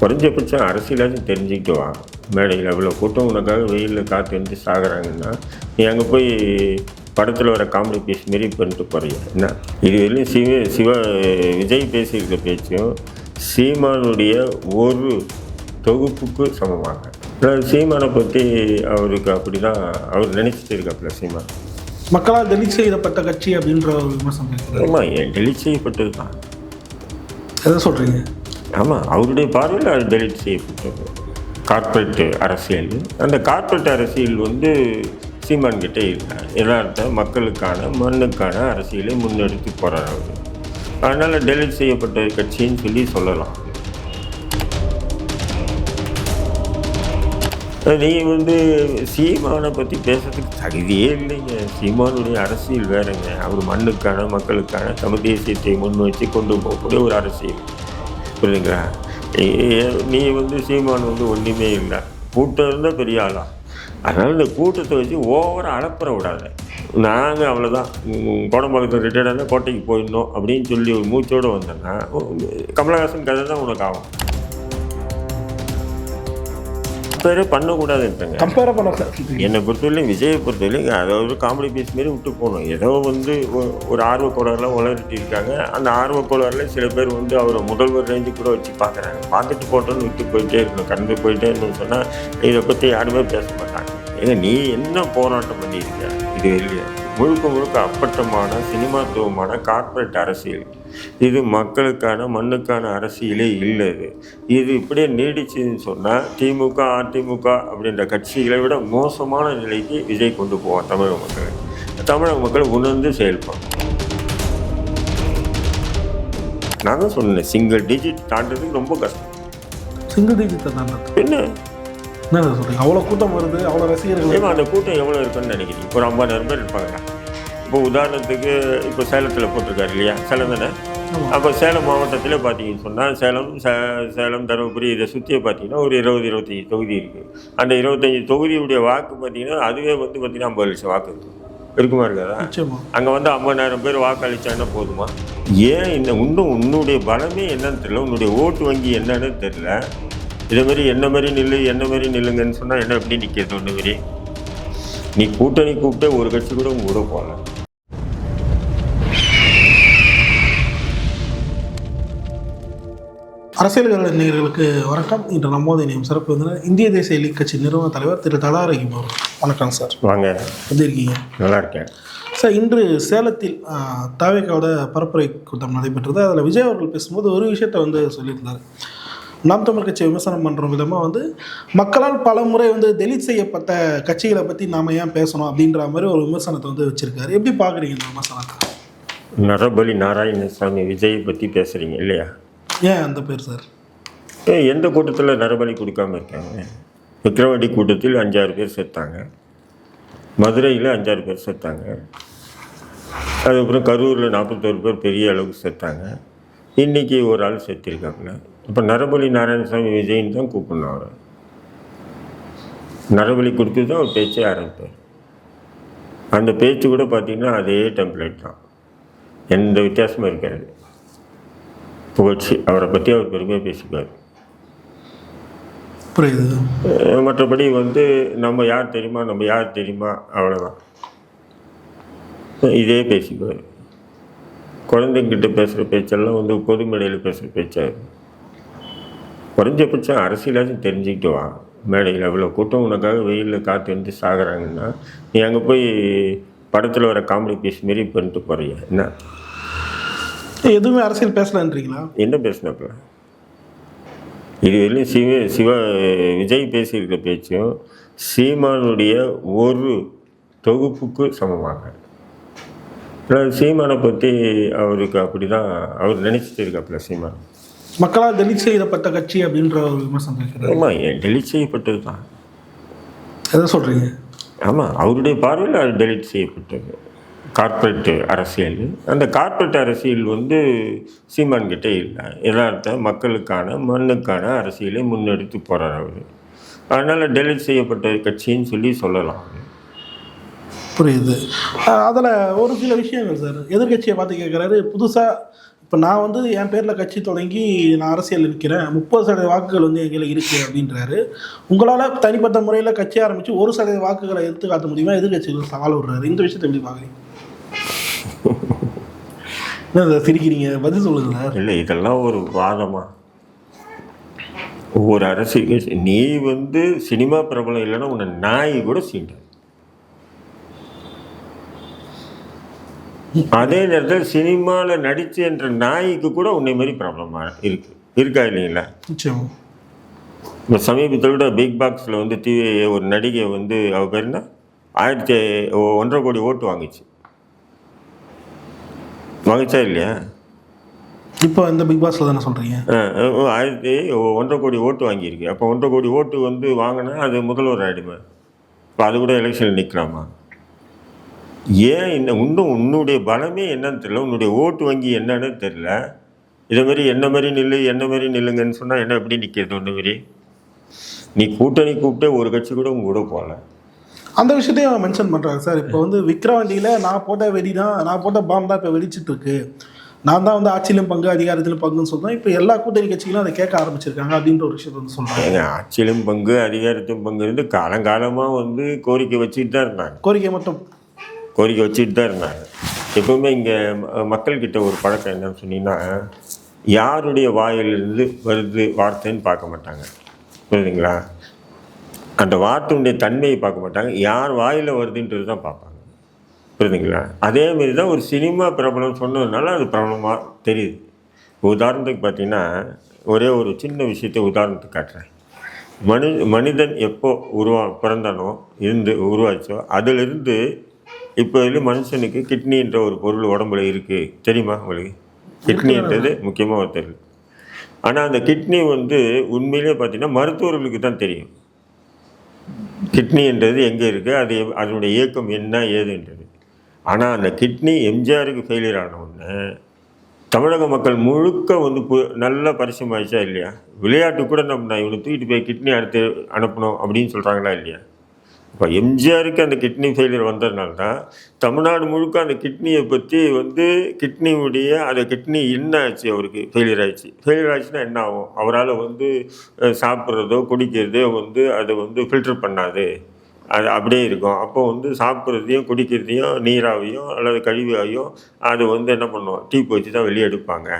குறைஞ்சபட்சம் அரசியலாச்சும் தெரிஞ்சுக்கிட்டு வா மேடையில் இவ்வளோ கூட்டம் உனக்காக வெயிலில் காற்று வந்து சாகுறாங்கன்னா நீ அங்கே போய் படத்தில் வர காமெடி பீஸ் மாரி பண்ணிட்டு போறிய? என்ன? இது வரையும் சிவ சிவ விஜய் பேசியிருக்க பேச்சும் சீமானுடைய ஒரு தொகுப்புக்கு சமமாக. அதாவது சீமானை பற்றி அவருக்கு அப்படி தான் அவர் நினச்சிட்டு இருக்காப்புல சீமான். மக்களால் டெலிட் செய்யப்பட்ட கட்சி அப்படின்ற ஒரு விமர்சனம். ஆமாம் டெலிட் செய்யப்பட்டது தான் எதை சொல்கிறீங்க ஆமாம் அவருடைய பார்வையில் அது டெலிட் செய்யப்பட்டது கார்ப்பரேட் அரசியல். அந்த கார்ப்பரேட் அரசியல் வந்து சீமான் கிட்டே இல்லை. யதார்த்த மக்களுக்கான மண்ணுக்கான அரசியலை முன்னெடுத்து போகிறார் அவர். அதனால் டெலிட் செய்யப்பட்ட கட்சின்னு சொல்லி சொல்லலாம். நீ வந்து சீமானை பற்றி பேசுறதுக்கு தகுதியே இல்லைங்க. சீமானுடைய அரசியல் வேறுங்க. அவர் மண்ணுக்கான மக்களுக்கான தமிழ் தேசியத்தை முன் வச்சு கொண்டு போகக்கூடிய ஒரு அரசியல். புரியுதுங்களா? நீ- வந்து சீமான் வந்து ஒன்றுமே இல்லை. கூட்டம் இருந்தால் பெரிய ஆளா? அதனால் இந்த கூட்டத்தை வச்சு ஓவராக அனுப்புற விடாத. நாங்கள் அவ்வளோதான் கோடம்பாக்கத்தில் ரிட்டையர்டாக கோட்டைக்கு போயிடணும் அப்படின்னு சொல்லி ஒரு மூச்சோடு வந்தேன்னா கமலஹாசன் கதை தான் உனக்கு ஆகும். பேரே பண்ணக்கூடாதுன்ட்டாங்க. கம்பேர் பண்ண என்னை பொறுத்தவரையிலும் விஜயை பொறுத்தவரையிலும் அதாவது காமெடி பீஸ் மாரி விட்டு போகணும். ஏதோ வந்து ஒரு ஆர்வக்கோளாறுலாம் உளறிட்டு இருக்காங்க. அந்த ஆர்வக்கோளாறுல சில பேர் வந்து அவரை முதல்வர் ரேஞ்சு கூட வச்சு பார்க்குறாங்க. பார்த்துட்டு போட்டோன்னு விட்டு போயிட்டே இருக்கணும். கடந்து போயிட்டே இருக்கணும்னு சொன்னால் இதை பற்றி யாருமே பேச மாட்டாங்க. ஏங்க நீ என்ன போராட்டம் பண்ணியிருக்க? இது இல்லையா. முழுக்க முழுக்க அப்பட்டமான சினிமாத்துவமான கார்ப்பரேட் அரசியல். இது மக்களுக்கான மண்ணுக்கான அரசியலே இல்லை இது இது இப்படியே நீடிச்சுன்னு சொன்னால் திமுக அதிமுக அப்படின்ற கட்சிகளை விட மோசமான நிலைக்கு விஜய் கொண்டு போவான் தமிழக மக்களை. தமிழக மக்கள் உணர்ந்து செயல்படும் நான் தான் சொன்னேன் சிங்கிள் டிஜிட் தாண்டதுக்கு ரொம்ப கஷ்டம். சிங்கிள் டிஜிட்டை தான் என்ன? என்ன சொல்கிறீங்க அவ்வளோ கூட்டம் வருது அவ்வளோ ரசிகர்கள் அந்த கூட்டம் எவ்வளோ இருக்குன்னு நினைக்கிறீங்க? ஒரு ஐம்பதாயிரம் பேர் இருப்பாங்க இப்போ உதாரணத்துக்கு இப்போ சேலத்தில் போட்டிருக்காரு இல்லையா? சேலம் தானே. அப்போ சேலம் மாவட்டத்தில் பார்த்தீங்கன்னு சொன்னால் சேலம் சே- சேலம் தருமபுரி இதை சுற்றியே பார்த்தீங்கன்னா ஒரு இருபது இருபத்தஞ்சி தொகுதி இருக்குது அந்த இருபத்தஞ்சி தொகுதியுடைய வாக்கு பார்த்தீங்கன்னா அதுவே வந்து பார்த்தீங்கன்னா ஐம்பது லட்சம் வாக்கு இருக்குது இருக்குமா இருக்காதா? அங்கே வந்து ஐம்பதாயிரம் பேர் வாக்களிச்சான்னா போதுமா? ஏன் இந்த இன்னும் உன்னுடைய பலமே என்னன்னு தெரியல உன்னுடைய ஓட்டு வங்கி என்னன்னு தெரியல. இதே மாதிரி என்ன மாதிரி நில்லு என்ன மாதிரி நில்லுங்கன்னு சொன்னால் என்ன எப்படி நிற்கிறது ஒன்று மாதிரி? நீ கூட்டணி கூப்பிட்டு ஒரு கட்சி கூட உங்க கூட போகல. அரசியல் நேயர்களுக்கு வணக்கம். இன்று நம்மோது இணையம் சிறப்பு வந்து இந்திய தேசிய லீக் கட்சி நிறுவன தலைவர் திரு தலா ரஹீம் அவர்கள். வணக்கம் சார். வாங்க. எப்படி இருக்கீங்க? நல்லா இருக்கேன். சார் இன்று சேலத்தில் தாவேக்காவோட பரப்புரை கூட்டம் நடைபெற்றது. அதில் விஜய் அவர்கள் பேசும்போது ஒரு விஷயத்தை வந்து சொல்லியிருந்தார். நாம் தமிழ் கட்சியை விமர்சனம் பண்ணுற விதமாக வந்து மக்களால் பல முறை வந்து டெலிட் செய்யப்பட்ட கட்சிகளை பற்றி நாம் ஏன் பேசணும் அப்படின்ற மாதிரி ஒரு விமர்சனத்தை வந்து வச்சுருக்காரு. எப்படி பார்க்குறீங்க இந்த விமர்சனத்தை? நரபலி நாராயணசாமி விஜயை பற்றி பேசுகிறீங்க இல்லையா? ஏன் அந்த பேர் சார்? ஏ எந்த கூட்டத்தில் நரபலி கொடுக்காம இருக்காங்க? விக்ரவாண்டி கூட்டத்தில் அஞ்சாறு பேர் செத்தாங்க. மதுரையில் அஞ்சாறு பேர் செத்தாங்க. அதுக்கப்புறம் கரூரில் நாற்பத்தோரு பேர் பெரிய அளவுக்கு செத்தாங்க. இன்றைக்கி ஒரு ஆள் செத்திருக்காப்புல. இப்போ நரபலி நாராயணசாமி விஜய்ன்னு தான் கூப்பிடணும் அவரை. நரபலி கொடுத்து தான் அவர் பேச்சே ஆரம்பிப்பார். அந்த பேச்சு கூட பார்த்திங்கன்னா அதே டெம்ப்ளேட் தான். எந்த வித்தியாசமும் இருக்காது. புகழ்ச்சி அவரை பற்றி அவர் பெருமையாக பேசிப்பார். புரியுது. மற்றபடி வந்து நம்ம யார் தெரியுமா நம்ம யார் தெரியுமா அவ்வளோதான் இதே பேசிக்குவார் குழந்தைங்கிட்ட பேசுகிற பேச்செல்லாம் வந்து பொது மேடையில் பேசுகிற பேச்சா இருக்கும். குறைஞ்சபட்சம் அரசியலாச்சும் தெரிஞ்சுக்கிட்டு வா. மேடையில் இவ்வளோ கூட்டம் உனக்காக வெயிலில் காற்று வந்து சாகுறாங்கன்னா நீ அங்கே போய் படத்தில் வர காமெடி பீஸ் மாரி பண்ணிட்டு போறிய? என்ன? எதுவுமே அரசியல் பேசலான்றீங்களா? என்ன பேசினப்ப இது வரையும் சிவ சிவ விஜய் பேசியிருக்க பேச்சும் சீமானுடைய ஒரு தொகுப்புக்கு சமமாக. சீமானை பற்றி அவருக்கு அப்படி தான் அவர் நினச்சிட்டு இருக்காப்புல சீமான். மக்களால் டெலிட் செய்யப்பட்ட கட்சி அப்படின்ற ஒரு விமர்சனம் ஆமாம் டெலிட் செய்யப்பட்டது தான் எதை சொல்கிறீங்க ஆமாம் அவருடைய பார்வையில் அது டெலிட் செய்யப்பட்டது. கார்ப்பரேட் அரசியல். அந்த கார்ப்பரேட் அரசியல் வந்து சீமான்கிட்டே இல்லை. எதார்த்த மக்களுக்கான மண்ணுக்கான அரசியலை முன்னெடுத்து போகிறார் அவர். அதனால் டெலிட் செய்யப்பட்ட கட்சின்னு சொல்லி சொல்லலாம். புரியுது. அதில் ஒரு சில விஷயங்கள் சார். எதிர்கட்சியை பார்த்து கேட்குறாரு புதுசாக இப்போ நான் வந்து என் பேரில் கட்சி தொடங்கி நான் அரசியல் இருக்கிறேன். முப்பது சதவீத வாக்குகள் வந்து எங்களை இருக்குது அப்படின்றாரு. உங்களால் தனிப்பட்ட முறையில் கட்சி ஆரம்பித்து ஒரு சதவீத வாக்குகளை எடுத்து காட்ட முடியுமா? எதிர்கட்சிகள் சவால் விடுறாரு. இந்த விஷயத்தை எப்படி பார்க்குறீங்க? என்ன சார் சிரிக்கிறீங்க? பதில் சொல்லுங்க இல்லை இதெல்லாம் ஒரு வாதமா? ஒரு அரசியல் நீ வந்து சினிமா பிரபலம் இல்லைன்னா உன்னை நாய் கூட சீண்டாது அதே நேரத்தில் சினிமாவில் நடிச்சு என்ற நாய்க்கு கூட உன்னை மாதிரி ப்ராப்ளமாக இருக்கு. இருக்கா இல்லைங்களா? இப்போ சமீபத்தில் விட பிக் பாக்ஸில் வந்து டிவி ஒரு நடிகை வந்து அவ பேர் என்ன? ஆயிரத்தி ஒன்றரை கோடி ஓட்டு வாங்குச்சு. வாங்கிச்சா இல்லையா? இப்போ இந்த பிக் பாஸ்ல தானே சொல்கிறீங்க ஆயிரத்தி ஒன்றரை கோடி ஓட்டு வாங்கியிருக்கு. அப்போ ஒன்றரை கோடி ஓட்டு வந்து வாங்கினா அது முதல்வர் ஆகிடுமே இப்போ அது கூட எலெக்ஷனில் நிற்கலாமா ஏன் இந்த இன்னும் உன்னுடைய பலமே என்னன்னு தெரியல. உன்னுடைய ஓட்டு வங்கி என்னன்னு தெரியல. இதே மாதிரி என்ன மாதிரி நில்லு என்ன மாதிரி நில்லுங்கன்னு சொன்னால் என்ன எப்படி நிற்கிறது ஒன்று மாதிரி? நீ கூட்டணி கூப்பிட்டே ஒரு கட்சி கூட உங்க கூட போகல. அந்த விஷயத்தையும் மென்ஷன் பண்ணுறாங்க சார். இப்போ வந்து விக்ரவாண்டியில் நான் போட்ட வெடி தான் நான் போட்ட பாம் தான் இப்போ வெடிச்சிட்டு இருக்கு நான் தான் வந்து ஆட்சியிலும் பங்கு அதிகாரத்திலும் பங்குன்னு சொல்றேன் இப்போ எல்லா கூட்டணி கட்சிகளும் அதை கேட்க ஆரம்பிச்சிருக்காங்க அப்படின்ற ஒரு விஷயத்தை வந்து சொல்கிறாங்க ஆட்சியிலும் பங்கு அதிகாரத்திலும் பங்கு இருந்து காலங்காலமாக வந்து கோரிக்கை வச்சுட்டு தான் இருந்தாங்க. கோரிக்கை மட்டும். கோரிக்கை வச்சுட்டு தான் இருந்தாங்க. எப்பவுமே இங்கே மக்கள்கிட்ட ஒரு பழக்கம் என்னன்னு சொன்னீங்கன்னா யாருடைய வாயிலிருந்து வருது வார்த்தைன்னு பார்க்க மாட்டாங்க. புரியுதுங்களா? அந்த வார்த்தையுடைய தன்மையை பார்க்க மாட்டாங்க. யார் வாயில் வருதுன்றது தான் பார்ப்பாங்க. புரியுதுங்களா அதே தான் ஒரு சினிமா பிரபலம் சொன்னதுனால அது பிரபலமாக தெரியுது. உதாரணத்துக்கு பார்த்தீங்கன்னா ஒரே ஒரு சின்ன விஷயத்தை உதாரணத்துக்கு காட்டுறேன். மனி மனிதன் எப்போ உருவா பிறந்தானோ இருந்து உருவாச்சோ அதிலிருந்து இப்போ வந்து மனுஷனுக்கு கிட்னின்ற ஒரு பொருள் உடம்புல இருக்குது தெரியுமா உங்களுக்கு? கிட்னின்றது முக்கியமாக தெரியும் ஆனால் அந்த கிட்னி வந்து உண்மையிலே பார்த்தீங்கன்னா மருத்துவர்களுக்கு தான் தெரியும். கிட்னின்றது எங்கே இருக்குது அது அதனுடைய இயக்கம் என்ன ஏதுன்றது ஆனால் அந்த கிட்னி எம்ஜிஆருக்கு ஃபெயிலியர் ஆனவுடனே தமிழக மக்கள் முழுக்க வந்து பு நல்ல பரிசுமாயிச்சா இல்லையா? விளையாட்டு கூட நம்ம நான் இவனை தூக்கிட்டு போய் கிட்னி அடுத்து அனுப்பணும் அப்படின்னு சொல்கிறாங்களா இல்லையா? இப்போ எம்ஜிஆருக்கு அந்த கிட்னி ஃபெயிலியர் வந்ததுனால தான் தமிழ்நாடு முழுக்க அந்த கிட்னியை பற்றி வந்து கிட்னியுடைய அந்த கிட்னி என்ன ஆச்சு அவருக்கு ஃபெயிலியர் ஆயிடுச்சு. ஃபெயிலியர் ஆச்சுன்னா என்ன ஆகும்? அவரால் வந்து சாப்பிட்றதோ குடிக்கிறதோ வந்து அதை வந்து ஃபில்டர் பண்ணாது. அது அப்படியே இருக்கும். அப்போ வந்து சாப்பிட்றதையும் குடிக்கிறதையும் நீராவையும் அல்லது கழிவாவையும் அது வந்து என்ன பண்ணுவோம் டீப் வச்சு தான் வெளியே எடுப்பாங்க.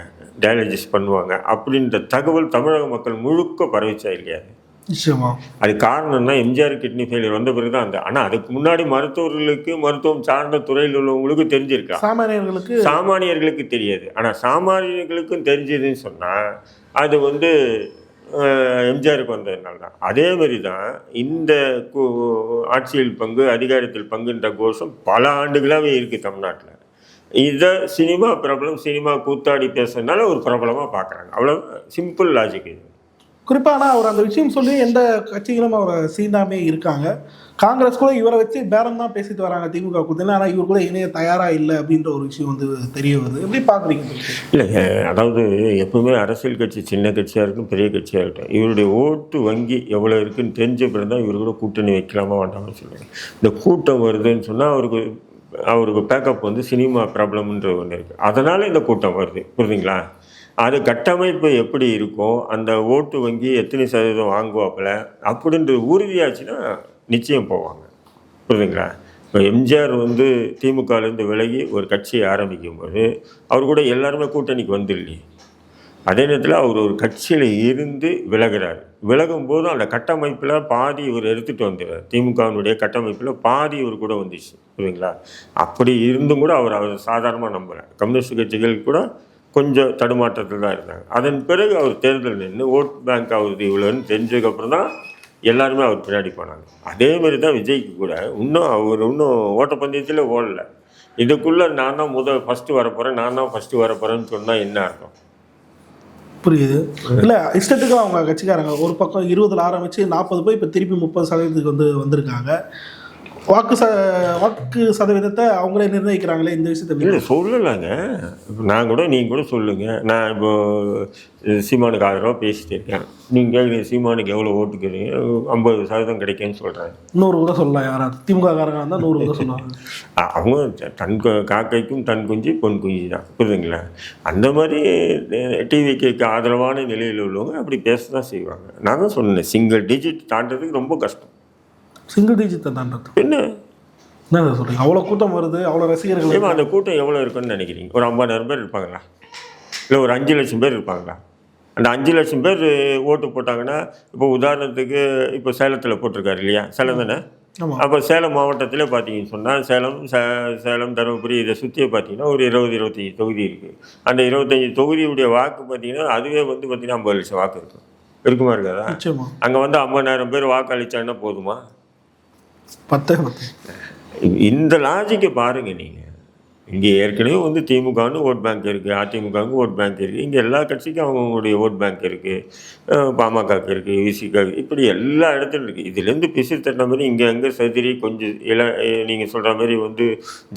டயாலிசிஸ் பண்ணுவாங்க. அப்படின்ற தகவல் தமிழக மக்கள் முழுக்க பரவிச்சா இல்லையாது நிச்சயமா. அது காரணம்னா எம்ஜிஆர் கிட்னி ஃபெயிலியர் வந்த பிறகு தான் அந்த ஆனால் அதுக்கு முன்னாடி மருத்துவர்களுக்கு மருத்துவம் சார்ந்த துறையில் உள்ளவங்களுக்கு தெரிஞ்சிருக்கா? சாமானியர்களுக்கு சாமானியர்களுக்கு தெரியாது. ஆனால் சாமானியர்களுக்கும் தெரிஞ்சதுன்னு சொன்னால் அது வந்து எம்ஜிஆருக்கு வந்ததுனால தான் அதே மாதிரி தான் இந்த ஆட்சியில் பங்கு அதிகாரத்தில் பங்குன்ற கோஷம் பல ஆண்டுகளாகவே இருக்குது தமிழ்நாட்டில். இதை சினிமா பிரபலம் சினிமா கூத்தாடி பேசுறதுனால ஒரு பிரபலமாக பார்க்குறாங்க அவ்வளோ சிம்பிள் லாஜிக் இது. குறிப்பாக ஆனால் அவர் அந்த விஷயம் சொல்லி எந்த கட்சிகளும் அவரை சீண்டாமே இருக்காங்க. காங்கிரஸ் கூட இவரை வச்சு பேரம் தான் பேசிட்டு வராங்க திமுக கூட்டத்தில் ஆனால் இவர் கூட இணைய தயாராக இல்லை அப்படின்ற ஒரு விஷயம் வந்து தெரிய வருது. எப்படி பார்க்குறீங்க இல்லைங்க இல்லை அதாவது எப்பவுமே அரசியல் கட்சி சின்ன கட்சியாக இருக்கும் பெரிய கட்சியாக இருக்கட்டும் இவருடைய ஓட்டு வங்கி எவ்வளோ இருக்குன்னு தெரிஞ்ச பிறகு தான் இவர் கூட கூட்டணி வைக்கலாமா வேண்டாம்னு சொல்லுவாங்க இந்த கூட்டம் வருதுன்னு சொன்னால் அவருக்கு அவருக்கு பேக்கப் வந்து சினிமா ப்ராப்ளம்ன்ற ஒன்று இருக்குது அதனால் இந்த கூட்டம் வருது. புரியுதுங்களா? அது கட்டமைப்பு எப்படி இருக்கும் அந்த ஓட்டு வங்கி எத்தனை சதவீதம் வாங்குவாப்புல அப்படின்றது உறுதியாச்சுன்னா நிச்சயம் போவாங்க. புரியுதுங்களா? இப்போ எம்ஜிஆர் வந்து திமுகலேருந்து விலகி ஒரு கட்சியை ஆரம்பிக்கும் போது அவர் கூட எல்லாருமே கூட்டணிக்கு வந்துடலையே அதே நேரத்தில் அவர் ஒரு கட்சியில் இருந்து விலகுறாரு. விலகும் போது அந்த கட்டமைப்பில் பாதி இவர் எடுத்துகிட்டு வந்துடுறார். திமுகவினுடைய கட்டமைப்பில் பாதி இவர் கூட வந்துச்சு. புரியுதுங்களா? அப்படி இருந்தும் கூட அவர் அவர் சாதாரணமாக நம்பலை. கம்யூனிஸ்ட் கட்சிகள் கூட கொஞ்சம் தடுமாற்றத்தில் தான் இருந்தாங்க. அதன் பிறகு அவர் தேர்தல் நின்று ஓட் பேங்க் ஆகுது இவ்வளோன்னு தெரிஞ்சதுக்கப்புறம் தான் எல்லாருமே அவர் பின்னாடி போனாங்க. அதே மாதிரி தான் விஜய்க்கு கூட. இன்னும் அவர் இன்னும் ஓட்டப்பந்தயத்தில் ஓடலை. இதுக்குள்ளே நான் தான் முதல் ஃபஸ்ட்டு வரப்போகிறேன் நான் தான் ஃபஸ்ட்டு வரப்போகிறேன்னு சொன்னால் என்ன அர்த்தம்? புரியுது. இல்லை இஷ்டத்துக்கு அவங்க கட்சிக்காரங்க ஒரு பக்கம் இருபதுல ஆரம்பித்து நாற்பது போய் இப்போ திருப்பி முப்பது சதவீதத்துக்கு வந்து வந்திருக்காங்க. வாக்கு ச வாக்கு சதவீதத்தை அவங்களே நிர்ணயிக்கிறாங்களே இந்த விஷயத்தை? இல்லை சொல்லலைங்க. இப்போ நான் கூட நீங்கள் கூட சொல்லுங்கள் நான் இப்போ சீமானுக்கு ஆதரவாக பேசிட்டு இருக்கேன். நீங்கள் சீமானுக்கு எவ்வளோ ஓட்டுக்கிறீங்க? ஐம்பது சதவீதம் கிடைக்குன்னு சொல்கிறேன் நூறு கூட சொல்லலாம். யாராவது திமுக காரங்க இருந்தால் நூறு கூட சொல்லுவாங்க அவங்க தன் காக்கைக்கும் தன் குஞ்சு பொன் குஞ்சு தான். புரியுதுங்களா? அந்த மாதிரி டிவிக்கு ஆதரவான நிலையில் உள்ளவங்க அப்படி பேச தான் செய்வாங்க. நான் தான் சொன்னேன் சிங்கிள் டிஜிட் தாண்டதுக்கு ரொம்ப கஷ்டம். சிங்கிள் டிஜிட்டை தாண்டது என்ன? என்ன சார் சொல்றீங்க? அவ்வளோ கூட்டம் வருது அவ்வளோ ரசிகர்கள் ஏமா அந்த கூட்டம் எவ்வளோ இருக்குன்னு நினைக்கிறீங்க? ஒரு ஐம்பதாயிரம் பேர் இருப்பாங்களா? இல்லை ஒரு அஞ்சு லட்சம் பேர் இருப்பாங்களா? அந்த அஞ்சு லட்சம் பேர் ஓட்டு போட்டாங்கன்னா இப்போ உதாரணத்துக்கு இப்போ சேலத்தில் போட்டிருக்காரு இல்லையா? சேலம் தானே? அப்போ சேலம் மாவட்டத்தில் பார்த்தீங்கன்னு சொன்னால் சேலம் சே சேலம் தருமபுரி இதை சுற்றியே பார்த்தீங்கன்னா ஒரு இருபது இருபத்தஞ்சி தொகுதி இருக்குது அந்த இருபத்தஞ்சி தொகுதியுடைய வாக்கு பார்த்தீங்கன்னா அதுவே வந்து பார்த்தீங்கன்னா ஐம்பது லட்சம் வாக்கு இருக்கும். இருக்குமா இருக்காதா? அங்கே வந்து ஐம்பதாயிரம் பேர் வாக்களிச்சாங்கன்னா போதுமா? பத்தே பத்து. இந்த லாஜிக்கை பாருங்கள் நீங்கள் இங்கே ஏற்கனவே வந்து திமுகன்னு ஓட் பேங்க் இருக்குது அதிமுகவுக்கு ஓட் பேங்க் இருக்குது இங்கே எல்லா கட்சிக்கும் அவங்களுடைய ஓட் பேங்க் இருக்குது பாமகக்கு இருக்குது விசிக இப்படி எல்லா இடத்துலையும் இருக்குது இதுலேருந்து பிசு தட்ட மாதிரி இங்கே அங்கே சதிரி கொஞ்சம் இள நீங்கள் சொல்கிற மாதிரி வந்து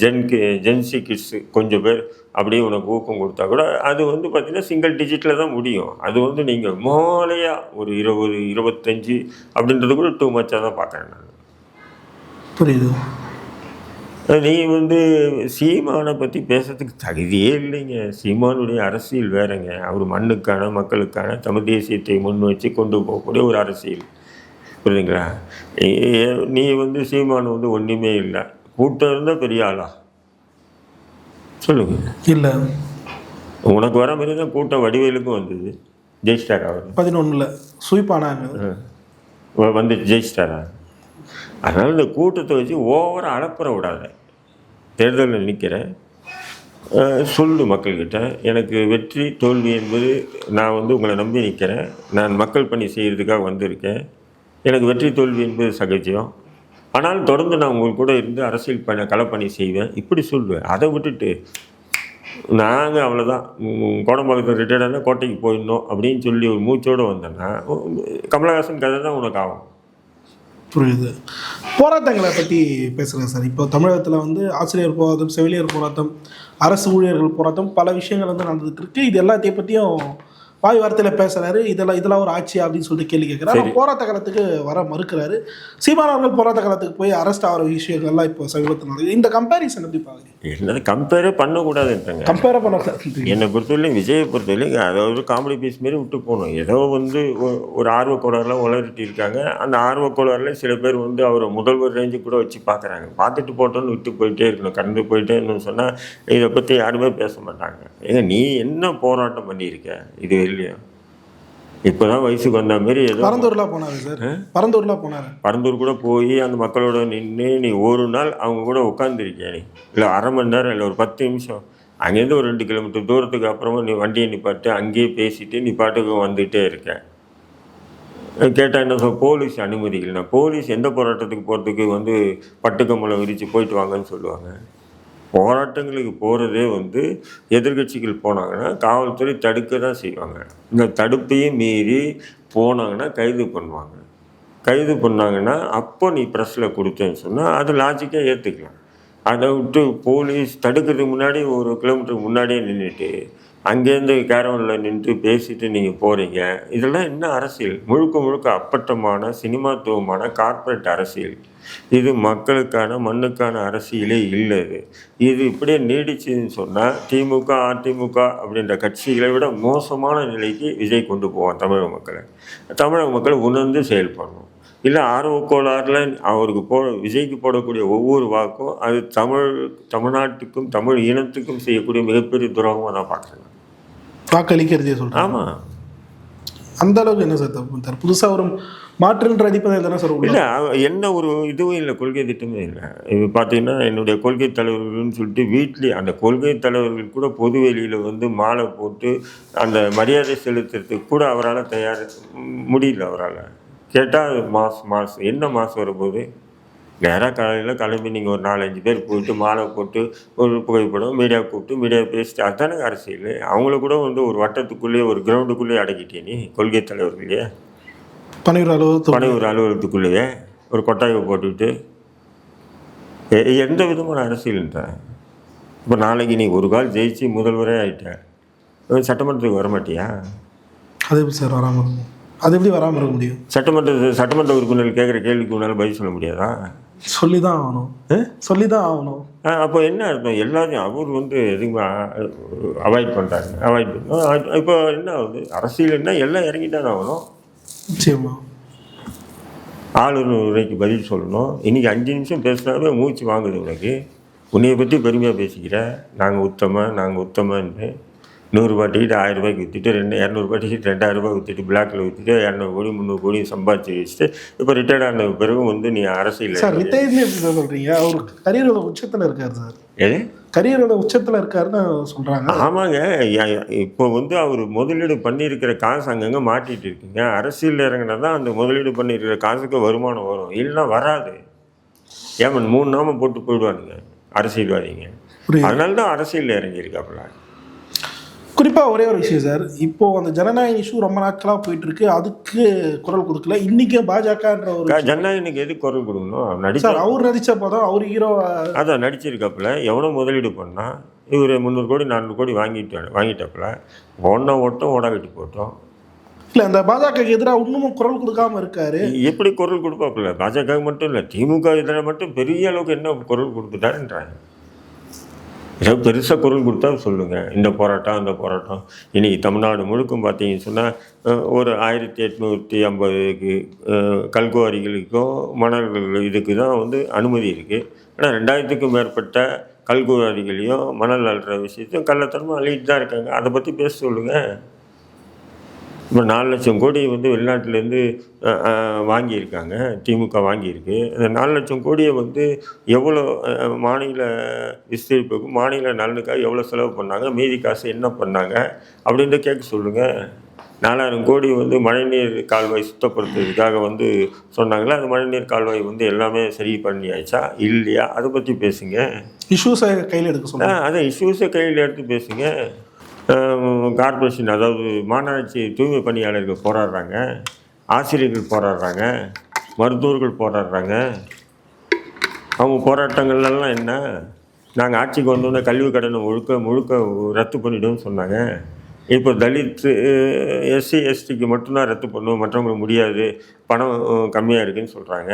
ஜென்கு ஜென்சி கிட்ஸு கொஞ்சம் பேர் அப்படியே உனக்கு ஊக்கம் கொடுத்தா கூட அது வந்து பார்த்திங்கன்னா சிங்கிள் டிஜிட்டில் தான் முடியும். அது வந்து நீங்கள் மோலையாக ஒரு இருபது இருபத்தஞ்சி அப்படின்றது கூட டூ மச்சாக தான் பார்க்குறேன் நான். புரியுது. நீ வந்து சீமானை பற்றி பேசுறதுக்கு தகுதியே இல்லைங்க. சீமானுடைய அரசியல் வேறங்க. அவர் மண்ணுக்கான மக்களுக்கான தமிழ் தேசியத்தை முன் வச்சு கொண்டு போகக்கூடிய ஒரு அரசியல். புரியுதுங்களா? நீ வந்து சீமான் வந்து ஒன்றுமே இல்லை. கூட்டம் இருந்தால் பெரிய ஆளா? சொல்லுங்க. இல்லை. உனக்கு வர மாதிரி தான் கூட்டம் வடிவேலுக்கும் வந்தது. ஜெயிச்சிட்டாரா அவர்? பதினொன்றில் சுயிப்பானாங்க வந்து ஜெயிச்சிட்டாரா? அதனால் இந்த கூட்டத்தை வச்சு ஓவராக அலப்பற விடாத. தேர்தலில் நிற்கிறேன் சொல்லு மக்கள்கிட்ட. எனக்கு வெற்றி தோல்வி என்பது நான் வந்து உங்களை நம்பி நிற்கிறேன் நான் மக்கள் பணி செய்கிறதுக்காக வந்திருக்கேன். எனக்கு வெற்றி தோல்வி என்பது சகஜம். ஆனால் தொடர்ந்து நான் உங்கள் கூட இருந்து அரசியல் பணி களப்பணி செய்வேன். இப்படி சொல்லுவேன். அதை விட்டுட்டு நாங்கள் அவ்வளோதான் கோடம்பாக்கத்தில் ரிட்டையர்டாக கோட்டைக்கு போயிடணும் அப்படின்னு சொல்லி ஒரு மூச்சோடு வந்தேன்னா கமலஹாசன் கதை தான் உனக்கு ஆகும். புரியுது. போராட்டங்களை பற்றி பேசுகிறேன் சார். இப்போ தமிழகத்தில் வந்து ஆசிரியர் போராட்டம் செவிலியர் போராட்டம் அரசு ஊழியர்கள் போராட்டம் பல விஷயங்கள் வந்து நடந்துகிட்டு இருக்கு. இது எல்லாத்தையும் பற்றியும் வாய் வார்த்தையில் பேசுறாரு இதெல்லாம் இதெல்லாம் ஒரு ஆட்சி அப்படின்னு சொல்லிட்டு கேள்வி கேட்குறாரு. போராட்ட காலத்துக்கு வர மறுக்கிறாரு. சீமானவர்கள் போராட்ட காலத்துக்கு போய் அரெஸ்ட் ஆகிற விஷயங்கள்லாம் இப்போ சமீபத்தில் இந்த கம்பேரிசன் எப்படி பார்க்குறீங்க என்னது கம்பேரே பண்ணக்கூடாதுன்றாங்க. கம்பேர் பண்ண என்னை பொறுத்தவரையிலும் விஜயை பொறுத்தவரையிலும் அதாவது காமெடி பீஸ் மாரி விட்டு போகணும். ஏதோ வந்து ஒரு ஆர்வக்கோளாறுலாம் உளறிட்டு இருக்காங்க. அந்த ஆர்வக்கோளாறுல சில பேர் வந்து அவரை முதல்வர் ரேஞ்சு கூட வச்சு பார்க்குறாங்க பார்த்துட்டு போட்டோன்னு விட்டு போயிட்டே இருக்கணும் கடந்து போயிட்டே இருந்தோம்னு சொன்னால் இதை பற்றி யாருமே பேச மாட்டாங்க. ஏங்க நீ என்ன போராட்டம் பண்ணியிருக்க? இது இல்லையா? இப்போ தான் வயசுக்கு வந்த மாரி ஏதோ பரந்தூர்லாம் போனாரு சார். பரந்தூர்லாம் போனாரு. பரந்தூர் கூட போய் அந்த மக்களோட நின்று நீ ஒரு நாள் அவங்க கூட உட்காந்துருக்கிய நீ? இல்லை அரை மணி நேரம் இல்லை ஒரு பத்து நிமிஷம். அங்கேருந்து ஒரு ரெண்டு கிலோமீட்டர் தூரத்துக்கு அப்புறமா நீ வண்டியை நிப்பாட்டு அங்கேயே பேசிட்டு நீ பாட்டுக்கு வந்துகிட்டே இருக்க. கேட்டால் என்ன சொல் போலீஸ் அனுமதி இல்லைனா போலீஸ் எந்த போராட்டத்துக்கு போகிறதுக்கு வந்து பட்டுக்கம்பளம் விரித்து போயிட்டு வாங்கன்னு சொல்லுவாங்க. போராட்டங்களுக்கு போகிறதே வந்து எதிர்க்கட்சிகள் போனாங்கன்னா காவல்துறை தடுக்க தான் செய்வாங்க. இந்த தடுப்பையும் மீறி போனாங்கன்னா கைது பண்ணுவாங்க. கைது பண்ணாங்கன்னா அப்போ நீ ப்ரெஸ்ஸில் கொடுத்தேன்னு சொன்னால் அது லாஜிக்காக ஏற்றுக்கலாம் அதை விட்டு போலீஸ் தடுக்கிறதுக்கு முன்னாடி ஒரு கிலோமீட்டருக்கு முன்னாடியே நின்றுட்டு அங்கேருந்து கேரவனில் நின்று பேசிட்டு நீங்கள் போகிறீங்க இதெல்லாம் என்ன அரசியல்? முழுக்க முழுக்க அப்பட்டமான சினிமாத்துவமான கார்ப்பரேட் அரசியல். இது மக்களுக்கான மண்ணுக்கான அரசியலே இல்லை இது. இது இப்படியே நீடிச்சுன்னு சொன்னால் திமுக அதிமுக அப்படின்ற கட்சிகளை விட மோசமான நிலைக்கு விஜய் கொண்டு போவான் தமிழக மக்களை. தமிழக மக்களை உணர்ந்து செயல்படணும். இல்லை ஆர்வ கோளாறுல அவருக்கு போ விஜய்க்கு போடக்கூடிய ஒவ்வொரு வாக்கும் அது தமிழ் தமிழ்நாட்டுக்கும் தமிழ் இனத்துக்கும் செய்யக்கூடிய மிகப்பெரிய துரோகமாக நான் பார்க்குறேன். வாக்களிக்கிறதே சொல்கிறேன் ஆமாம் அந்த அளவுக்கு என்ன சார் தப்பு? சார் புதுசாக ஒரு மாற்றுன்ற அடிப்படை தானே சார் இல்லை என்ன ஒரு இதுவும் இல்லை கொள்கை திட்டமே இல்லை. இது பார்த்தீங்கன்னா என்னுடைய கொள்கை தலைவர்கள்னு சொல்லிட்டு வீட்லேயே அந்த கொள்கை தலைவர்கள் கூட பொது வெளியில் வந்து மாலை போட்டு அந்த மரியாதை செலுத்துறதுக்கு கூட அவரால் தயார் முடியல அவரால். கேட்டால் மாஸ் மாஸ் என்ன மாஸ் வரும்போது நேராக காலையில் கிளம்பி நீங்கள் ஒரு நாலஞ்சு பேர் போயிட்டு மாலை போட்டு ஒரு புகைப்படம் மீடியா கூப்பிட்டு மீடியா பேசிட்டு அதுதானே அரசியல்? அவங்கள கூட வந்து ஒரு வட்டத்துக்குள்ளேயே ஒரு கிரவுண்டுக்குள்ளேயே அடக்கிட்டே நீ கொள்கை தலைவர்களையே பணியூர் அலுவலகத்தில் பனை ஒரு அலுவலகத்துக்குள்ளேயே ஒரு கொட்டாயை போட்டுக்கிட்டு எந்த விதமான அரசியல்ன்ற இப்போ நாளைக்கு நீ ஒரு கால் ஜெயிச்சு முதல்வரே ஆயிட்ட. அஹ் சட்டமன்றத்துக்கு வர மாட்டியா அது எப்படி சார் வராமல் அது எப்படி வராமல் இருக்க முடியும்? சட்டமன்ற சட்டமன்ற உறுப்பினர்கள் கேட்குற கேள்விக்கு உன்னால் பதில் சொல்ல முடியாதா? சொல்லி தான் ஆகணும். சொல்லி தான் ஆகணும். அப்போ என்ன அர்த்தம்? எல்லாத்தையும் அவர் வந்து எதுவுமே அவாய்ட் பண்ணுறாங்க அவாய்ட் பண்ண இப்போ என்ன ஆகுது? அரசியல்னா எல்லாம் இறங்கிட்டான் ஆகணும். நிச்சயமா. ஆளுநர் உரைக்கு பதில் சொல்லணும். இன்றைக்கி அஞ்சு நிமிஷம் பேசினாவே மூச்சு வாங்குது உனக்கு. உன்னைய பற்றி பெருமையாக பேசிக்கிற. நாங்கள் உத்தம நாங்கள் உத்தமன்னு. நூறுரூபா டிக்கெட் ஆயிரம் ரூபாய்க்கு விற்றுட்டு ரெண்டு இரநூறுபா டிக்கெட் ரெண்டாயிரம் ரூபாய் விற்றுட்டு பிளாக்கில் விற்றுட்டு இரநூறு கோடி முந்நூறு கோடி சம்பாதிச்சு வச்சுட்டு இப்போ ரிட்டையர்ட் ஆன பிறகு வந்து நீ அரசியல் சார் ரிட்டையர்னு எப்படி சார் சொல்கிறீங்க அவர் கரியரோட உச்சத்தில் இருக்கார் சார். எது? கரியரோட உச்சத்தில் இருக்காருன்னு சொல்கிறாங்க ஆமாங்க. இப்போ வந்து அவர் முதலீடு பண்ணியிருக்கிற காசு அங்கங்கே மாட்டிட்டு இருக்குங்க. அரசியல் இறங்கினா தான் அந்த முதலீடு பண்ணியிருக்கிற காசுக்கு வருமானம் வரும். இல்லைன்னா வராது. ஏமன் மூணு நாமம் போட்டு போயிடுவானுங்க அரசியல்வாதிங்க. அதனால தான் அரசியலில் இறங்கியிருக்காப்புல. குறிப்பாக ஒரே ஒரு விஷயம் சார். இப்போ அந்த ஜனநாயக இஷ்யூ ரொம்ப நாட்களாக போயிட்டு இருக்கு அதுக்கு குரல் கொடுக்கல. இன்னைக்கு பாஜகன்ற ஒரு ஜனநாயகனுக்கு எது குரல் கொடுக்கணும்? அவர் நடிச்ச சார் அவர் நடிச்ச படம் அவர் ஹீரோ அதான் நடிச்சிருக்காப்புல எவனோ முதலீடு பண்ணா இவர் முந்நூறு கோடி நானூறு கோடி வாங்கிட்டு வாங்கிட்டாப்புல ஓடினா ஓட்டம் ஓடா கட்டி போட்டோம். இல்லை அந்த பாஜக எதிராக இன்னமும் குரல் கொடுக்காம இருக்காரு. எப்படி குரல் கொடுப்பாப்புல? பாஜக மட்டும் இல்லை திமுக இதில் மட்டும் பெரிய அளவுக்கு என்ன குரல் கொடுத்துட்டாருன்றாங்க. ஏதோ பெருசாக குரல் கொடுத்தா சொல்லுங்கள் இந்த போராட்டம் அந்த போராட்டம். இன்றைக்கி தமிழ்நாடு முழுக்கும் பார்த்தீங்கன்னு சொன்னால் ஒரு ஆயிரத்தி எட்நூற்றி ஐம்பதுக்கு கல்குவாரிகளுக்கும் மணல் இதுக்கு தான் வந்து அனுமதி இருக்குது ஆனால் ரெண்டாயிரத்துக்கும் மேற்பட்ட கல்குவாரிகளையும் மணல் அள்ளுற விஷயத்தையும் கள்ளத்தனமாக அள்ளிட்டு தான் இருக்காங்க. அதை பற்றி பேச சொல்லுங்கள் இப்போ நாலு லட்சம் கோடி வந்து வெளிநாட்டிலேருந்து வாங்கியிருக்காங்க. திமுக வாங்கியிருக்கு. அந்த நாலு லட்சம் கோடியை வந்து எவ்வளோ மாநில விஸ்தரிப்புக்கு மாநில நலனுக்காக எவ்வளோ செலவு பண்ணாங்க மீதி காசு என்ன பண்ணாங்க அப்படின்னு கேட்க சொல்லுங்கள் நாலாயிரம் கோடி வந்து மழைநீர் கால்வாய் சுத்தப்படுத்துறதுக்காக வந்து சொன்னாங்களே அந்த மழைநீர் கால்வாய் வந்து எல்லாமே சரி பண்ணியாச்சா இல்லையா? அதை பற்றி பேசுங்க. இஷ்யூஸை கையில் எடுக்க சொல்லுங்க. அதான் இஷ்யூஸை கையில் எடுத்து பேசுங்க. கார்பரேஷன் அதாவது மாநகராட்சி தூய்மை பணியாளர்கள் போராடுறாங்க ஆசிரியர்கள் போராடுறாங்க மருத்துவர்கள் போராடுறாங்க. அவங்க போராட்டங்கள்லாம் என்ன? நாங்கள் ஆட்சிக்கு வந்தோடனே கல்வி கடனை முழுக்க முழுக்க ரத்து பண்ணிவிடுவோம்னு சொன்னாங்க. இப்போ தலித் எஸ்சி எஸ்டிக்கு மட்டும்தான் ரத்து பண்ணுவோம் மற்றவங்களுக்கு முடியாது பணம் கம்மியாக இருக்குதுன்னு சொல்கிறாங்க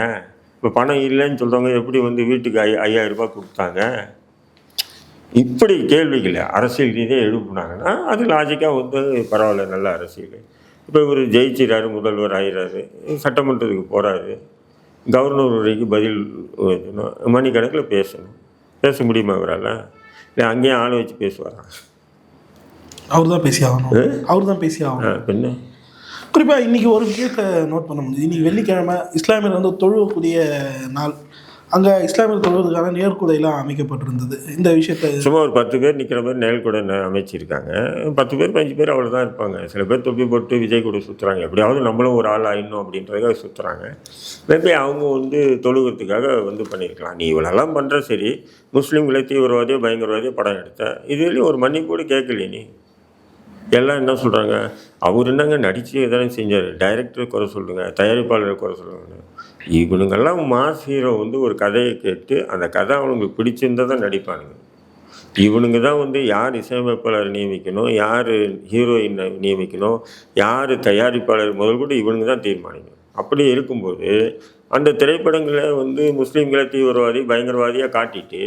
இப்போ பணம் இல்லைன்னு சொல்கிறவங்க எப்படி வந்து வீட்டுக்கு ஐ ஐயாயிரம் ரூபாய் கொடுத்தாங்க? இப்படி கேள்விகளை அரசியல் ரீதியாக எழுப்புனாங்கன்னா அது லாஜிக்காக வந்து பரவாயில்ல நல்ல அரசியல். இப்போ இவர் ஜெயிச்சிறாரு முதல்வர் ஆகிறாரு சட்டமன்றத்துக்கு போகிறாரு கவர்னர் உரைக்கு பதில் மணிக்கணக்கில் பேசணும். பேச முடியுமா இவரால்? இல்லை அங்கேயும் ஆள் வச்சு பேசுவாரா? அவர் தான் பேசி ஆகணும். அவர் தான் பேசி ஆகணும். பின்ன குறிப்பாக இன்னைக்கு ஒரு விஷயத்தை நோட் பண்ண முடியுது. இன்னைக்கு வெள்ளிக்கிழமை இஸ்லாமியர் வந்து தொழுவக்கூடிய நாள். அங்கே இஸ்லாமியர் தொழுவதற்கான நேர்குடையெல்லாம் அமைக்கப்பட்டிருந்தது. இந்த விஷயத்தை சும்மா ஒரு பத்து பேர் நிற்கிற மாதிரி நேர்குடை கூட அமைச்சிருக்காங்க. பத்து பேர் பஞ்சு பேர் அவ்வளோதான் இருப்பாங்க. சில பேர் தொப்பி போட்டு விஜய் கூட சுற்றுறாங்க எப்படியாவது நம்மளும் ஒரு ஆள் ஆயிடணும் அப்படின்றதுக்காக சுற்றுறாங்க மேபி அவங்க வந்து தொழுகிறதுக்காக வந்து பண்ணியிருக்கலாம். நீ இவ்வளோலாம் பண்ணுற சரி. முஸ்லீம்களை தீவிரவாதியோ பயங்கரவாதியோ படம் எடுத்த. இதுலேயும் ஒரு மன்னிப்பு கூட கேட்கலையே நீ. எல்லாம் என்ன சொல்கிறாங்க அவர் என்னங்க நடித்து எதானே செஞ்சார்? டைரக்டர் குறை சொல்லுங்க தயாரிப்பாளரை குறை சொல்லுங்க இவனுங்கெல்லாம் மாஸ் ஹீரோ வந்து ஒரு கதையை கேட்டு அந்த கதை அவனுங்களுக்கு பிடிச்சிருந்தா தான் நடிப்பானுங்க. இவனுங்க தான் வந்து யார் இசையமைப்பாளர் நியமிக்கணும் யார் ஹீரோயின் நியமிக்கணும் யார் தயாரிப்பாளர் முதல் கூட இவனுங்க தான் தீர்மானிக்கணும். அப்படி இருக்கும்போது அந்த திரைப்படங்களை வந்து முஸ்லீம்களை தீவிரவாதி பயங்கரவாதியாக காட்டிட்டு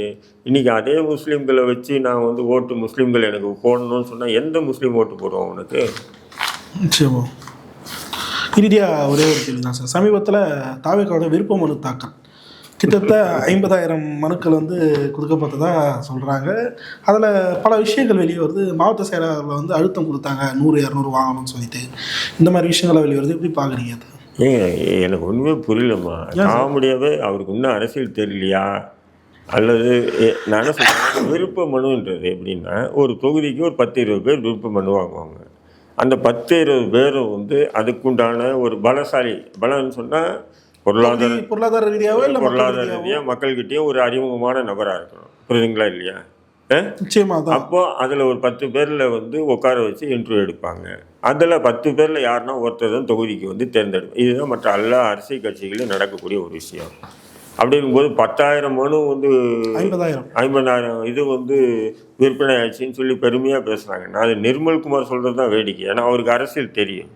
இன்றைக்கி அதே முஸ்லீம்களை வச்சு நான் வந்து ஓட்டு முஸ்லீம்கள் எனக்கு போடணும்னு சொன்னால் எந்த முஸ்லீம் ஓட்டு போடுவோம் அவனுக்கு நிச்சயமா. இறுதியாக ஒரே ஒரு கேள்வி தான் சார். சமீபத்தில் தாவேக்காவோட விருப்ப மனு தாக்கல். கிட்டத்தட்ட ஐம்பதாயிரம் மனுக்கள் வந்து கொடுக்கப்பட்டதாக சொல்கிறாங்க அதில் பல விஷயங்கள் வெளியே வருது. மாவட்ட செயலாளர்கள் வந்து அழுத்தம் கொடுத்தாங்க. நூறு இரநூறு வாங்கணும்னு சொல்லிட்டு. இந்த மாதிரி விஷயங்களை வெளியே வருது. எப்படி பார்க்குறீங்க அது? ஏங்க எனக்கு ஒன்றுமே புரியலம்மா. காமெடியாகவே அவருக்கு இன்னும் அரசியல் தெரியலையா? அல்லது நான் சொல்கிறேன் விருப்ப மனுன்றது எப்படின்னா ஒரு தொகுதிக்கு ஒரு பத்து இருபது பேர் விருப்ப மனு வாங்குவாங்க அந்த பத்து இருபது பேரும் வந்து அதுக்குண்டான ஒரு பலசாலி பலம்னு சொன்னால் பொருளாதார பொருளாதார ரீதியாகவோ இல்லை பொருளாதார ரீதியாக மக்கள்கிட்டயும் ஒரு அறிமுகமான நபராக இருக்கணும். புரியுதுங்களா இல்லையா? நிச்சயமாக தான் அப்போ அதில் ஒரு பத்து பேரில் வந்து உட்கார வச்சு இன்டர்வியூ எடுப்பாங்க. அதில் பத்து பேரில் யாருன்னா ஒருத்தர் தான் தொகுதிக்கு வந்து தேர்ந்தெடுப்பாங்க. இதுதான் மற்ற எல்லா அரசியல் கட்சிகளிலும் நடக்கக்கூடிய ஒரு விஷயம். அப்படிங்கும்போது பத்தாயிரம் மனு வந்து ஐம்பதாயிரம். ஐம்பதாயிரம் இது வந்து விற்பனை ஆச்சுன்னு சொல்லி பெருமையாக பேசுகிறாங்க நான் அது நிர்மல்குமார் சொல்கிறது தான் வேடிக்கை. ஏன்னா அவருக்கு அரசியல் தெரியும்.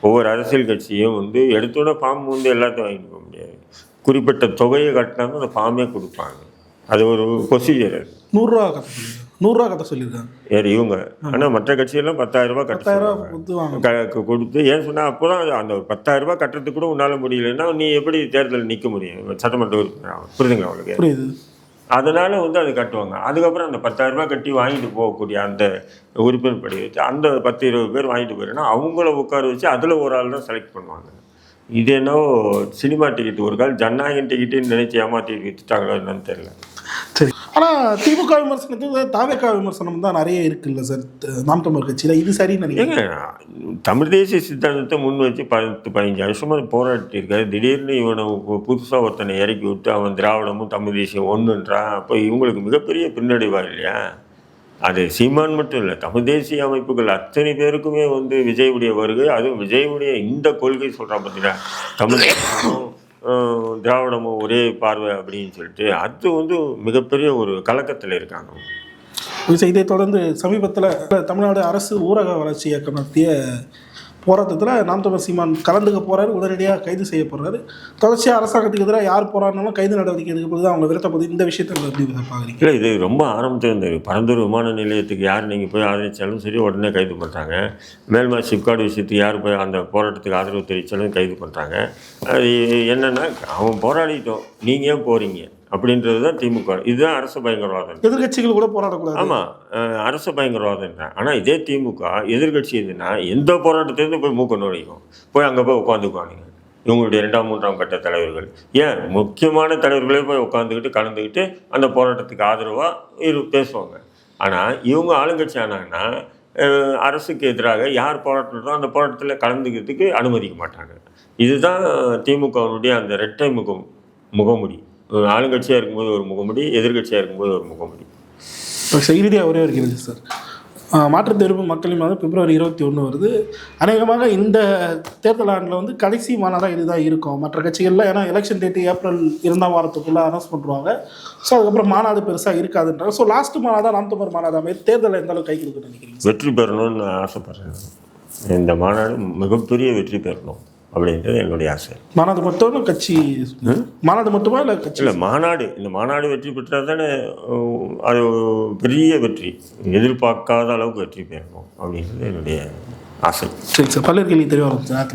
ஒவ்வொரு அரசியல் கட்சியும் வந்து எடுத்தோட ஃபார்ம் வந்து எல்லாத்தையும் வாங்கிட்டு போக முடியாது. குறிப்பிட்ட தொகையை கட்டினா அந்த ஃபார்மே கொடுப்பாங்க. அது ஒரு ப்ரொசீஜர் அது. நூறுரூவா கட்ட சொல்லியிருக்காங்க. நூறுரூவா கட்ட சொல்லியிருக்காங்க. யார் இவங்க ஆனால் மற்ற கட்சியெல்லாம் பத்தாயிரம் ரூபாய் கட்ட கொடுத்து ஏன் சொன்னால் அப்போ தான் அந்த ஒரு பத்தாயிரம் ரூபாய் கட்டுறதுக்கு கூட உன்னால் முடியலன்னா நீ எப்படி தேர்தலில் நிற்க முடியும்? சட்டமன்ற உறுப்பினர்? புரியுதுங்களா உங்களுக்கு? புரியுது. அதனால வந்து அது கட்டுவாங்க. அதுக்கப்புறம் அந்த பத்தாயிரம் ரூபாய் கட்டி வாங்கிட்டு போகக்கூடிய அந்த உறுப்பினர் படி வச்சு அந்த பத்து இருபது பேர் வாங்கிட்டு போயிடுன்னா அவங்கள உட்கார வச்சு அதில் ஒரு ஆள் தான் செலக்ட் பண்ணுவாங்க. இது என்னவோ சினிமா டிக்கெட் ஒரு கால் ஜனநாயகம் டிக்கெட்டுன்னு நினைச்சு ஏமாற்றி வித்துட்டாங்களோ என்னன்னு தெரியல. சரி. ஆனால் திமுக விமர்சனத்துக்கு தாவேக்கா விமர்சனம் தான் நிறைய இருக்குல்ல சார். நாம் தமிழ் கட்சியில். இது சரின்னு நினைக்கிறேன். ஏங்க தமிழ் தேசிய சித்தாந்தத்தை முன் வச்சு பத்து பதினஞ்சு வருஷமா போராட்டி இருக்காரு. திடீர்னு இவனை புதுசாக ஒருத்தனை இறக்கி விட்டு அவன் திராவிடமும் தமிழ் தேசியம் ஒன்றுன்றான் அப்போ இவங்களுக்கு மிகப்பெரிய பின்னடைவார் இல்லையா? அது சீமான் மட்டும் இல்லை தமிழ் தேசிய அமைப்புகள் அத்தனை பேருக்குமே வந்து விஜயுடைய வருகை அதுவும் விஜயுடைய இந்த கொள்கை சொல்கிறான் பார்த்தீங்கன்னா தமிழ் திராவிடமும் ஒரே பார்வை அப்படின்னு சொல்லிட்டு அது வந்து மிகப்பெரிய ஒரு கலக்கத்தில் இருக்காங்க. இதை தொடர்ந்து சமீபத்தில் தமிழ்நாடு அரசு ஊரக வளர்ச்சி இயக்கம் நடத்திய போராட்டத்தில் நாம் தமிழர் சீமான் கலந்துக்க போகிறாரு உடனடியாக கைது செய்யப்படுறாரு தொடர்ச்சியாக அரசாங்கத்துக்கு எதிராக யார் போராடினாலும் கைது நடவடிக்கை எடுக்கப்படுது அவங்க விரட்டப்படுது இந்த விஷயத்தை எப்படி பார்க்குறீங்க இல்லை இது ரொம்ப ஆரம்பத்தில் இந்த பரந்தூர் விமான நிலையத்துக்கு யார் நீங்கள் போய் ஆதரித்தாலும் சரி உடனே கைது பண்ணுறாங்க மேல்மா சிப்காடு விஷயத்துக்கு யார் போய் அந்த போராட்டத்துக்கு ஆதரவு தெரிவித்தாலும் கைது பண்ணுறாங்க அது என்னென்னா அவன் போராடிட்டோம். நீங்கள் ஏன் போகிறீங்க அப்படின்றது தான் திமுக. இதுதான் அரசு பயங்கரவாதம். எதிர்க்கட்சிகள் கூட போராடக்கூடாது. ஆமாம் அரசு பயங்கரவாதம் தான் ஆனால் இதே திமுக எதிர்க்கட்சி எதுனா எந்த போராட்டத்திலேருந்து போய் மூக்க நுழையும்? போய் அங்கே போய் உட்காந்துக்குவானுங்க இவங்களுடைய இரண்டாம் மூன்றாம் கட்ட தலைவர்கள். ஏன்? முக்கியமான தலைவர்களே போய் உட்காந்துக்கிட்டு கலந்துக்கிட்டு அந்த போராட்டத்துக்கு ஆதரவாக இரு பேசுவாங்க. ஆனால் இவங்க ஆளுங்கட்சி ஆனாங்கன்னா அரசுக்கு எதிராக யார் போராட்டத்தோ அந்த போராட்டத்தில் கலந்துக்கிறதுக்கு அனுமதிக்க மாட்டாங்க. இதுதான் திமுகவினுடைய அந்த இரட்டை முகம் முகமுடி. ஆளுங்கட்சியாக இருக்கும்போது ஒரு முகமுடி எதிர்க்கட்சியாக இருக்கும்போது ஒரு முகமுடி. இறுதியாக ஒரே ஒரு கேள்வி சார். ஆஹ் மாற்றுத் தேர்வு மக்களின் மாதம் பிப்ரவரி இருபத்தி ஒன்று வருது. அநேகமாக இந்த தேர்தல் ஆண்டில் வந்து கடைசி மாநாடாக இதுதான் இருக்கும். மற்ற கட்சிகளில் ஏன்னா எலெக்ஷன் டேட்டு ஏப்ரல் இரண்டாம் வாரத்துக்குள்ளே அனௌன்ஸ் பண்ணுவாங்க ஸோ அதுக்கப்புறம் மாநாடு பெருசாக இருக்காதுன்றாங்க. ஸோ லாஸ்ட் மாநாடாக நாம் தமிழ் மாநாடு தேர்தலில் எந்த அளவுக்கு கை கொடுக்குன்னு நினைக்கிறீங்க வெற்றி பெறணும்னு நான் ஆசைப்பட்றேன். இந்த மாநாடு மிகப்பெரிய வெற்றி பெறணும். அப்படின்றது என்னுடைய ஆசை. மாநாடு மட்டும் கட்சி மாநாடு மட்டுமா இல்லை கட்சி? இல்லை மாநாடு. இந்த மாநாடு வெற்றி பெற்றால் தானே அது ஒரு பெரிய வெற்றி. எதிர்பார்க்காத அளவுக்கு வெற்றி பெறணும் அப்படின்றது என்னுடைய ஆசை. சரி சார். பல்வேறு கேள்வி தெளிவாக சார்